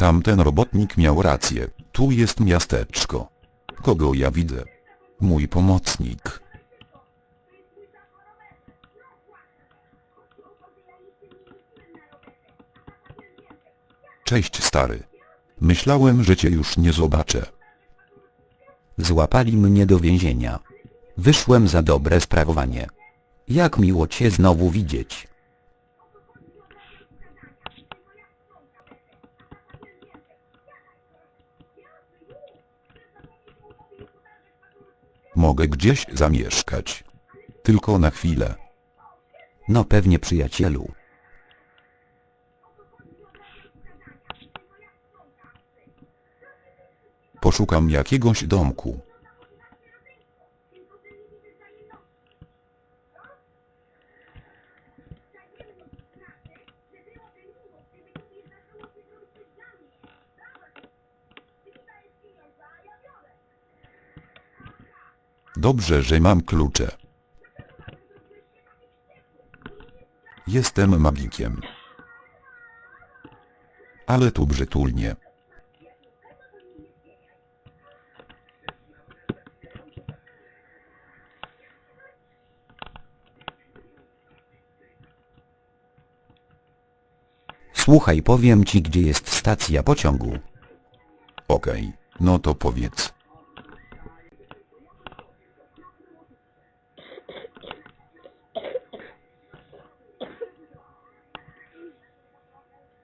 Tamten robotnik miał rację, tu jest miasteczko. Kogo ja widzę? Mój pomocnik. Cześć stary. Myślałem, że cię już nie zobaczę. Złapali mnie do więzienia. Wyszłem za dobre sprawowanie. Jak miło cię znowu widzieć. Mogę gdzieś zamieszkać. Tylko na chwilę. No pewnie przyjacielu. Poszukam jakiegoś domku. Dobrze, że mam klucze. Jestem magikiem. Ale tu brzytulnie. Słuchaj, powiem ci gdzie jest stacja pociągu. Okej, no to powiedz.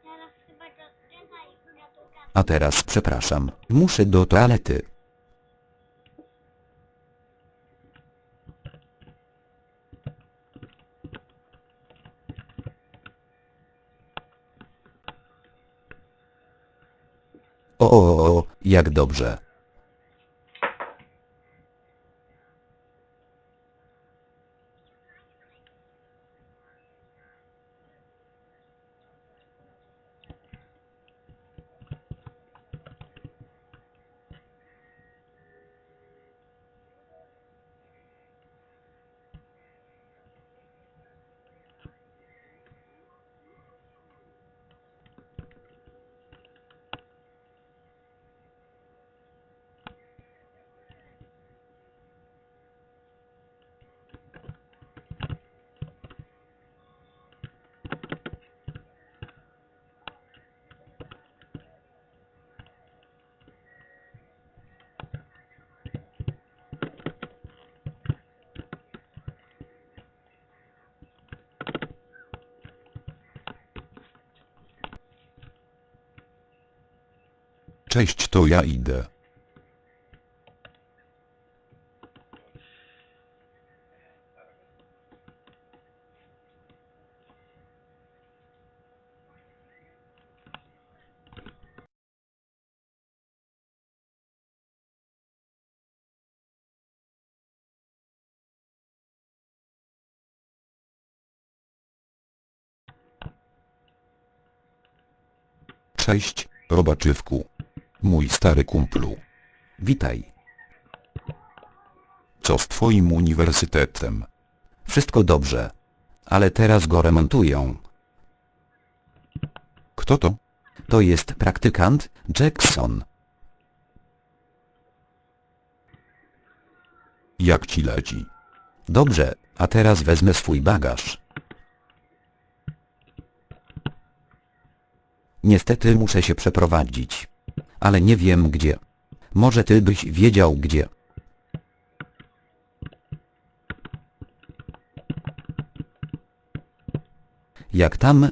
Teraz chyba to czytaj na tą kartę. A teraz przepraszam, muszę do toalety. O, o, o, jak dobrze. Cześć, to ja idę. Cześć, robaczywku. Mój stary kumplu. Witaj. Co z twoim uniwersytetem? Wszystko dobrze. Ale teraz go remontują. Kto to? To jest praktykant Jackson. Jak ci leci? Dobrze, a teraz wezmę swój bagaż. Niestety muszę się przeprowadzić. Ale nie wiem gdzie. Może ty byś wiedział gdzie. Jak tam?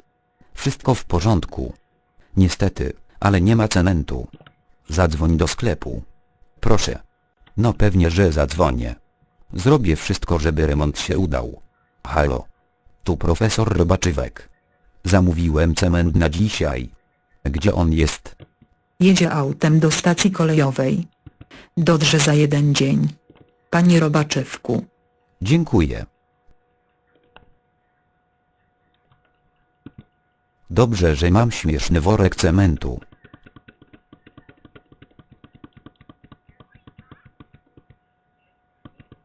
Wszystko w porządku. Niestety, ale nie ma cementu. Zadzwoń do sklepu. Proszę. No pewnie, że zadzwonię. Zrobię wszystko, żeby remont się udał. Halo. Tu profesor Robaczywek. Zamówiłem cement na dzisiaj. Gdzie on jest? Jedzie autem do stacji kolejowej. Dodrze za jeden dzień. Panie Robaczywku. Dziękuję. Dobrze, że mam śmieszny worek cementu.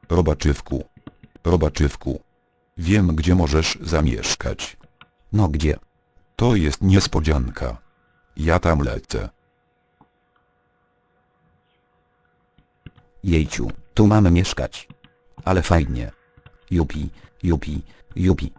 Robaczywku. Robaczywku. Wiem gdzie możesz zamieszkać. No gdzie? To jest niespodzianka. Ja tam lecę. Jejciu, tu mamy mieszkać. Ale fajnie. Jupi, jupi, jupi.